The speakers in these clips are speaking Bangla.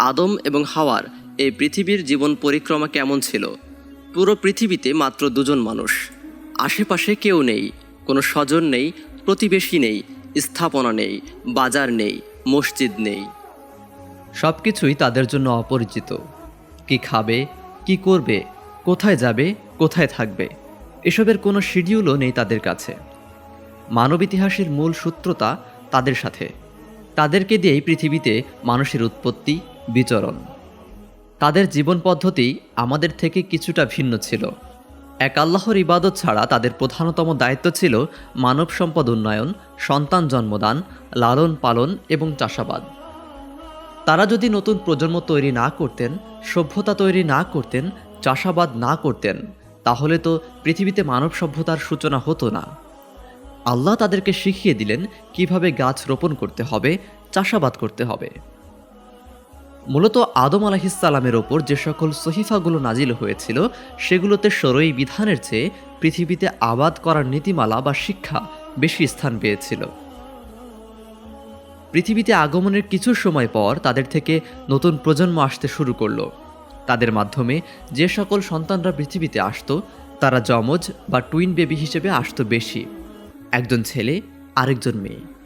আদম এবং হাওয়ার এই পৃথিবীর জীবন পরিক্রমা কেমন ছিল? পুরো পৃথিবীতে মাত্র দুজন মানুষ। আশেপাশে কেউ নেই, কোনো স্বজন নেই, প্রতিবেশী নেই, স্থাপনা নেই, বাজার নেই, মসজিদ নেই। সব কিছুই তাদের জন্য অপরিচিত। কি খাবে, কি করবে, কোথায় যাবে, কোথায় থাকবে, এসবের কোনো শিডিউলও নেই তাদের কাছে। মানব ইতিহাসের মূল সূত্রতা তাদের সাথে। তাদেরকে দিয়েই পৃথিবীতে মানুষের উৎপত্তি বিচরণ। তাদের জীবন পদ্ধতি আমাদের থেকে কিছুটা ভিন্ন ছিল। এক আল্লাহর ইবাদত ছাড়া তাদের প্রধানতম দায়িত্ব ছিল মানব সম্পদ উন্নয়ন, সন্তান জন্মদান, লালন পালন এবং চাষাবাদ। তারা যদি নতুন প্রজন্ম তৈরি না করতেন, সভ্যতা তৈরি না করতেন, চাষাবাদ না করতেন, তাহলে তো পৃথিবীতে মানব সভ্যতার সূচনা হতো না। আল্লাহ তাদেরকে শিখিয়ে দিলেন কীভাবে গাছ রোপণ করতে হবে, চাষাবাদ করতে হবে। মূলত আদম আলাহিসাল্লামের ওপর যে সকল সহিফাগুলো নাজিল হয়েছিল, সেগুলোতে সরই বিধানের চেয়ে পৃথিবীতে আবাদ করার নীতিমালা বা শিক্ষা বেশি স্থান পেয়েছিল। পৃথিবীতে আগমনের কিছু সময় পর তাদের থেকে নতুন প্রজন্ম আসতে শুরু করল। তাদের মাধ্যমে যে সকল সন্তানরা পৃথিবীতে আসতো, তারা যমজ বা টুইন বেবি হিসেবে আসতো বেশি। একজন ছেলে, আরেকজন মেয়ে।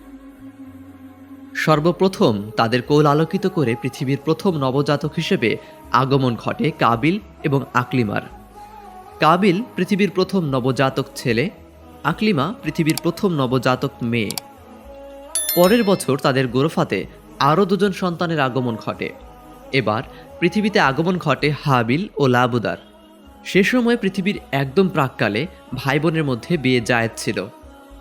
সর্বপ্রথম তাদের কোল আলোকিত করে পৃথিবীর প্রথম নবজাতক হিসেবে আগমন ঘটে কাবিল এবং আকলিমার। কাবিল পৃথিবীর প্রথম নবজাতক ছেলে, আকলিমা পৃথিবীর প্রথম নবজাতক মেয়ে। পরের বছর তাদের গোরফাতে আরও দুজন সন্তানের আগমন ঘটে। এবার পৃথিবীতে আগমন ঘটে হাবিল ও লাবুদার। সে সময় পৃথিবীর একদম প্রাককালে ভাই বোনের মধ্যে বিয়ে জায়েজ ছিল।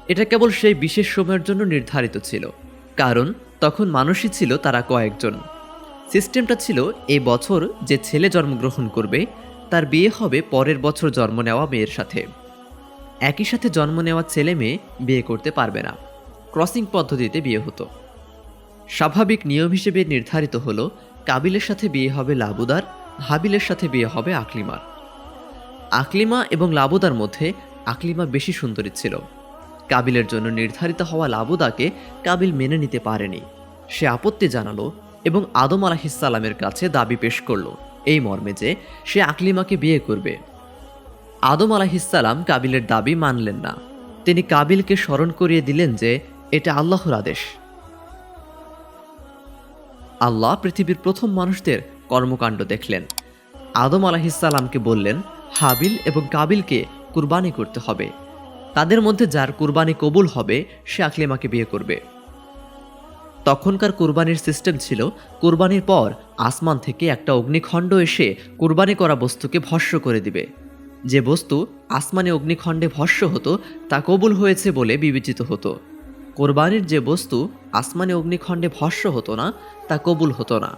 এটা কেবল সেই বিশেষ সময়ের জন্য নির্ধারিত ছিল। কারণ তখন মানুষই ছিল তারা কয়েকজন। সিস্টেমটা ছিল, এ বছর যে ছেলে জন্মগ্রহণ করবে, তার বিয়ে হবে পরের বছর জন্ম নেওয়া মেয়ের সাথে। একই সাথে জন্ম নেওয়া ছেলে মেয়ে বিয়ে করতে পারবে না। ক্রসিং পদ্ধতিতে বিয়ে হতো। স্বাভাবিক নিয়ম হিসেবে নির্ধারিত হলো, কাবিলের সাথে বিয়ে হবে লাবুদার, হাবিলের সাথে বিয়ে হবে আকলিমার। আকলিমা এবং লাবুদার মধ্যে আকলিমা বেশি সুন্দরী ছিল। কাবিলের জন্য নির্ধারিত হওয়া লাবুদাকে কাবিল মেনে নিতে পারেনি। সে আপত্তি জানালো এবং আদম আলাহিসাল্লামের কাছে দাবি পেশ করল এই মর্মে যে সে আকলিমাকে বিয়ে করবে। আদম আলাহিসাল্লাম কাবিলের দাবি মানলেন না। তিনি কাবিলকে স্মরণ করিয়ে দিলেন যে এটা আল্লাহর আদেশ। আল্লাহ পৃথিবীর প্রথম মানুষদের কর্মকাণ্ড দেখলেন। আদম আলাহিসাল্লামকে বললেন, হাবিল এবং কাবিলকে কুরবানি করতে হবে। তাদের মধ্যে যার কুরবানি কবুল হবে, সে আকলিমাকে বিয়ে করবে। তখনকার কুরবানির সিস্টেম ছিল, কুরবানির পর আসমান থেকে একটা অগ্নিখণ্ড এসে কুরবানি করা বস্তুকে ভস্য করে দিবে। যে বস্তু আসমানে অগ্নিখণ্ডে ভস্য হতো, তা কবুল হয়েছে বলে বিবেচিত হতো। কোরবানির যে বস্তু আসমানে অগ্নিখণ্ডে ভস্য হতো না, তা কবুল হতো না।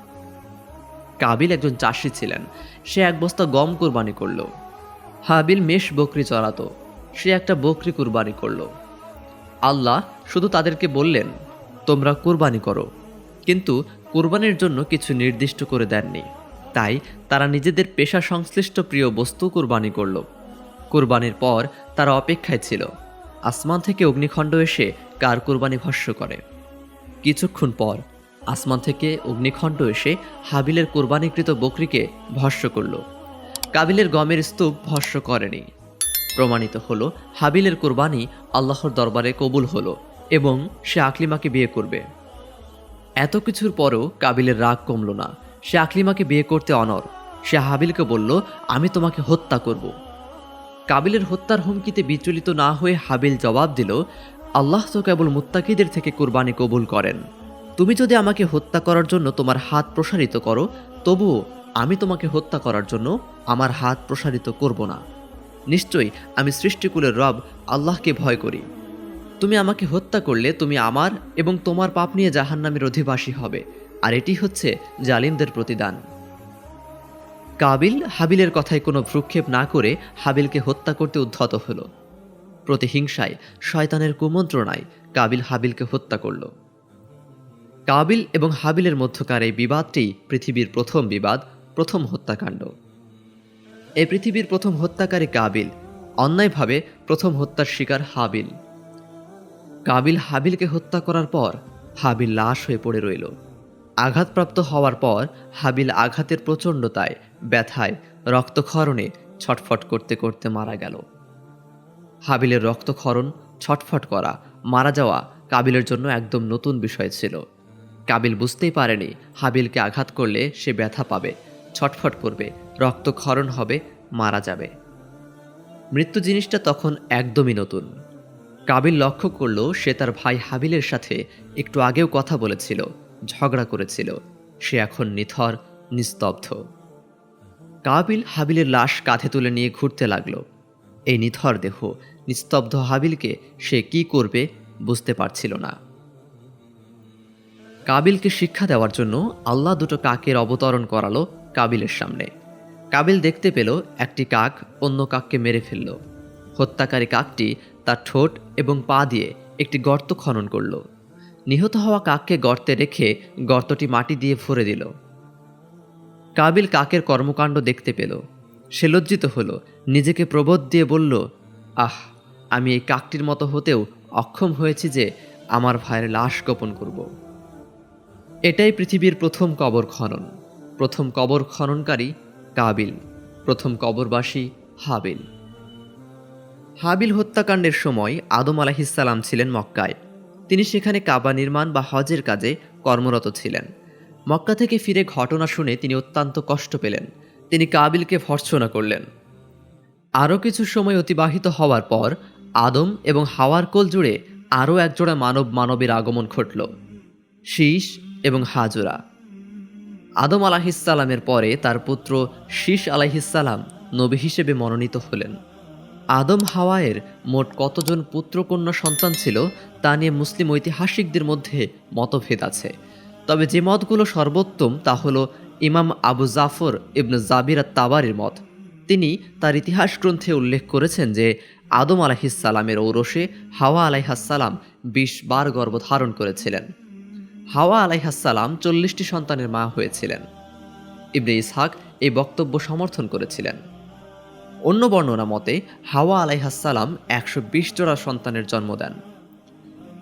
কাবিল একজন চাষি ছিলেন। সে এক বস্তা গম কোরবানি করল। হাবিল মেষ বকরি চড়াতো। সে একটা বকরি কুরবানি করল। আল্লাহ শুধু তাদেরকে বললেন, তোমরা কুরবানি করো। কিন্তু কুরবানির জন্য কিছু নির্দিষ্ট করে দেননি। তাই তারা নিজেদের পেশা সংশ্লিষ্ট প্রিয় বস্তু কুরবানি করল। কুরবানির পর তারা অপেক্ষায় ছিল। আসমান থেকে অগ্নিখণ্ড এসে কার কুরবানি ভস্য করে। কিছুক্ষণ পর আসমান থেকে অগ্নিখণ্ড এসে হাবিলের কোরবানিকৃত বকরিকে ভস্য করল। কাবিলের গমের স্তূপ ভস্য করেনি। প্রমাণিত হলো, হাবিলের কোরবানি আল্লাহর দরবারে কবুল হলো এবং সে আকলিমাকে বিয়ে করবে। এত কিছুর পরও কাবিলের রাগ কমল না। সে আকলিমাকে বিয়ে করতে অনর। সে হাবিলকে বলল, আমি তোমাকে হত্যা করব। কাবিলের হত্যার হুমকিতে বিচলিত না হয়ে হাবিল জবাব দিল, আল্লাহ তো কেবল মুত্তাকিদের থেকে কুরবানি কবুল করেন। তুমি যদি আমাকে হত্যা করার জন্য তোমার হাত প্রসারিত করো, তবুও আমি তোমাকে হত্যা করার জন্য আমার হাত প্রসারিত করব না। নিশ্চয়ই আমি সৃষ্টিকুলের রব, আল্লাহকে ভয় করি। তুমি আমাকে হত্যা করলে তুমি আমার এবং তোমার পাপ নিয়ে জাহান্নামের অধিবাসী হবে, আর এটি হচ্ছে জালিমদের প্রতিদান। কাবিল হাবিলের কথায় কোনো ভ্রুক্ষেপ না করে হাবিলকে হত্যা করতে উদ্ধত হল। প্রতিহিংসায় শয়তানের কুমন্ত্রণায় কাবিল হাবিলকে হত্যা করল। কাবিল এবং হাবিলের মধ্যকার এই বিবাদটি পৃথিবীর প্রথম বিবাদ, প্রথম হত্যাকাণ্ড। এই পৃথিবীর প্রথম হত্যাকারী কাবিল। অন্যায়ভাবে প্রথম হত্যার শিকার হাবিল। কাবিল হাবিলকে হত্যা করার পর হাবিল লাশ হয়ে পড়ে রইল। আঘাতপ্রাপ্ত হওয়ার পর হাবিল আঘাতের প্রচণ্ডতায়, ব্যথায়, রক্তক্ষরণে ছটফট করতে করতে মারা গেল। হাবিলের রক্তক্ষরণ, ছটফট করা, মারা যাওয়া কাবিলের জন্য একদম নতুন বিষয় ছিল। কাবিল বুঝতেই পারেনি হাবিলকে আঘাত করলে সে ব্যথা পাবে, ছটফট করবে রক্তক্ষরণ হবে, মারা যাবে। মৃত্যু জিনিসটা তখন একদমই নতুন। কাবিল লক্ষ্য করল, সে তার ভাই হাবিলের সাথে একটু আগেও কথা বলেছিল, ঝগড়া করেছিল। সে এখন নিথর, নিস্তব্ধ। কাবিল হাবিলের লাশ কাঁধে তুলে নিয়ে ঘুরতে লাগল। এই নিথর দেহ, নিস্তব্ধ হাবিলকে সে কি করবে বুঝতে পারছিল না। কাবিলকে শিক্ষা দেওয়ার জন্য আল্লাহ দুটো কাকের অবতরণ করালো কাবিলের সামনে। কাবিল দেখতে পেল একটি কাক অন্য কাককে মেরে ফেলল। হত্যাকারী কাকটি তার ঠোঁট এবং পা দিয়ে একটি গর্ত খনন করল। নিহত হওয়া কাককে গর্তে রেখে গর্তটি মাটি দিয়ে ভরে দিল। কাবিল কাকের কর্মকাণ্ড দেখতে পেল। সে লজ্জিত হলো, নিজেকে প্রবোধ দিয়ে বলল, আহ, আমি এই কাকটির মতো হতেও অক্ষম হয়েছি যে আমার ভাইয়ের লাশ গোপন করব। এটাই পৃথিবীর প্রথম কবর খনন। প্রথম কবর খননকারী কাবিল, প্রথম কবরবাসী হাবিল। হাবিল হত্যাকাণ্ডের সময় আদম আলাহিসাল্লাম ছিলেন মক্কায়। তিনি সেখানে কাবা নির্মাণ বা হজের কাজে কর্মরত ছিলেন। মক্কা থেকে ফিরে ঘটনা শুনে তিনি অত্যন্ত কষ্ট পেলেন। তিনি কাবিলকে ভর্ৎসনা করলেন। আরও কিছু সময় অতিবাহিত হওয়ার পর আদম এবং হাওয়ার কোল জুড়ে আরও একজোড়া মানব মানবের আগমন ঘটল। শীষ এবং হাজুরা। আদম আলাহিসাল্লামের পরে তার পুত্র শীষ আলাহিসাল্লাম নবী হিসেবে মনোনীত হলেন। আদম হাওয়ায়ের মোট কতজন পুত্রকন্যা সন্তান ছিল, তা নিয়ে মুসলিম ঐতিহাসিকদের মধ্যে মতভেদ আছে। তবে যে মতগুলো সর্বোত্তম তা হলো ইমাম আবু জাফর ইবনু জাবির তাবারির মত। তিনি তার ইতিহাস গ্রন্থে উল্লেখ করেছেন যে, আদম আলাহিসাল্লামের ঔরসে হাওয়া আলাইহাসাল্লাম বিশ বার গর্ভধারণ করেছিলেন। হাওয়া আলাইহাসাল্লাম চল্লিশটি সন্তানের মা হয়েছিলেন। ইবনে ইসহাক এই বক্তব্য সমর্থন করেছিলেন। অন্য বর্ণনা মতে, হাওয়া আলাইহাসাল্লাম একশো বিশ জোড়া সন্তানের জন্ম দেন।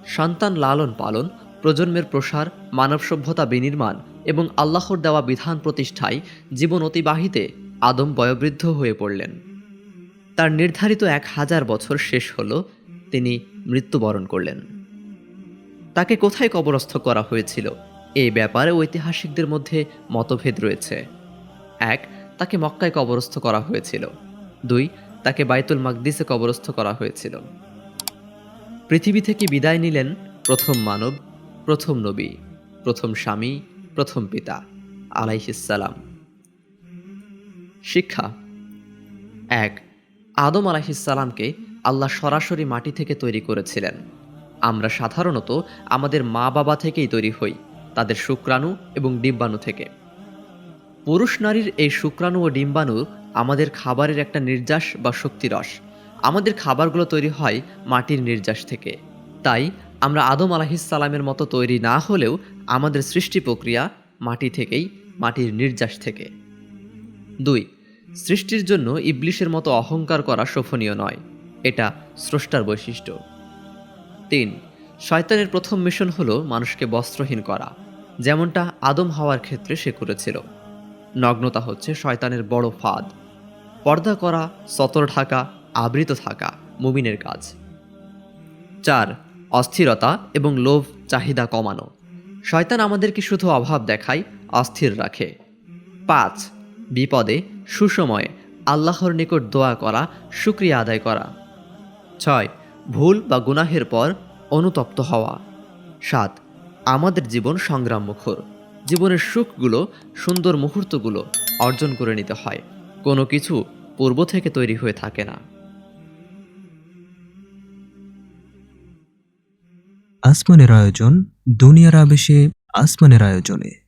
সন্তান লালন পালন, প্রজন্মের প্রসার, মানব সভ্যতা বিনির্মাণ এবং আল্লাহর দেওয়া বিধান প্রতিষ্ঠায় জীবন অতিবাহিতে আদম বয়োবৃদ্ধ হয়ে পড়লেন। তার নির্ধারিত এক হাজার বছর শেষ হল, তিনি মৃত্যুবরণ করলেন। তাকে কোথায় কবরস্থ করা হয়েছিল? এই ব্যাপারে ঐতিহাসিকদের মধ্যে মতভেদ রয়েছে। এক, তাকে মক্কায় কবরস্থ করা হয়েছিল। দুই, তাকে বাইতুল মাকদিসে কবরস্থ করা হয়েছিল। পৃথিবী থেকে বিদায় নিলেন প্রথম মানব, প্রথম নবী, প্রথম স্বামী, প্রথম পিতা আলাইহিসালাম শিক্ষা। এক, আদম আলাইহিসালামকে আল্লাহ সরাসরি মাটি থেকে তৈরি করেছিলেন। আমরা সাধারণত আমাদের মা বাবা থেকেই তৈরি হই, তাদের শুক্রাণু এবং ডিম্বাণু থেকে। পুরুষ নারীর এই শুক্রাণু ও ডিম্বাণু আমাদের খাবারের একটা নির্যাস বা শক্তিরস আমাদের খাবারগুলো তৈরি হয় মাটির নির্যাস থেকে। তাই আমরা আদম আলাহিসাল্লামের মতো তৈরি না হলেও আমাদের সৃষ্টি প্রক্রিয়া মাটি থেকেই, মাটির নির্যাস থেকে। দুই, সৃষ্টির জন্য ইবলিশের মতো অহংকার করা শোভনীয় নয়। এটা স্রষ্টার বৈশিষ্ট্য। তিন, শয়তানের প্রথম মিশন হলো মানুষকে বস্ত্রহীন করা, যেমনটা আদম হওয়ার ক্ষেত্রে সে করেছিল। নগ্নতা হচ্ছে শয়তানের বড় ফাঁদ। পর্দা করা, সতর ঢাকা, আবৃত থাকা, মুমিনের কাজ। চার, অস্থিরতা এবং লোভ, চাহিদা কমানো। শয়তান আমাদেরকে শুধু অভাব দেখায়, অস্থির রাখে। পাঁচ, বিপদে, সুসময়ে আল্লাহর নিকট দোয়া করা, শুক্রিয়া আদায় করা। ছয় ভুল বা গুনাহের পর অনুতপ্ত হওয়া। সাত, আমাদের জীবন সংগ্রাম মুখর জীবনের সুখগুলো, সুন্দর মুহূর্তগুলো অর্জন করে নিতে হয়। কোনো কিছু পূর্ব থেকে তৈরি হয়ে থাকে না। আসমানের আয়োজন দুনিয়ার আবেশে আসমানের আয়োজনে।